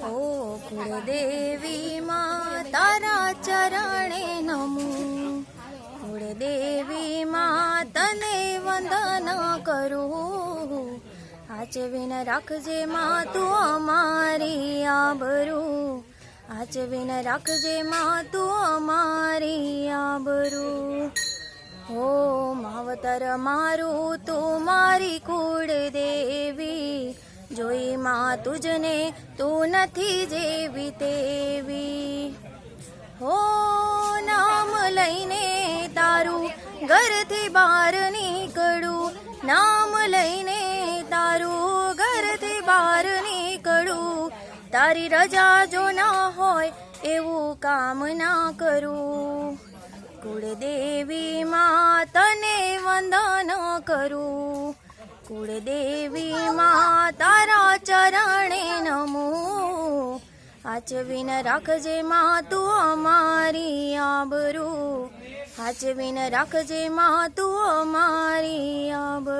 ઓ કુળદેવી માં, તારા ચરણે નમું. કુળદેવી માં, તને વંદન કરું. આચવીન રાખજે માં, તું અમારી આબરૂ. આચવીન રાખજે માં, તું અમારી આબરૂ. હો માવતર મારું, તું મારી કુળ જોઈ માં તુજને, તું નથી જેવી તેવી. હો નામ લઈને તારું ઘરથી બહાર નીકળું. નામ લઈને તારું ઘરથી બહાર નીકળું. તારી રજા જો ના હોય એવું કામ ના કરું. કુળદેવી માં તને વંદન કરું. કુળદેવી માં તારા ચરણે નમો. હાચવીને રાખજે માં તું અમારી આબરૂ. હાચવીને રાખજે માં તું અમારી આબરૂ.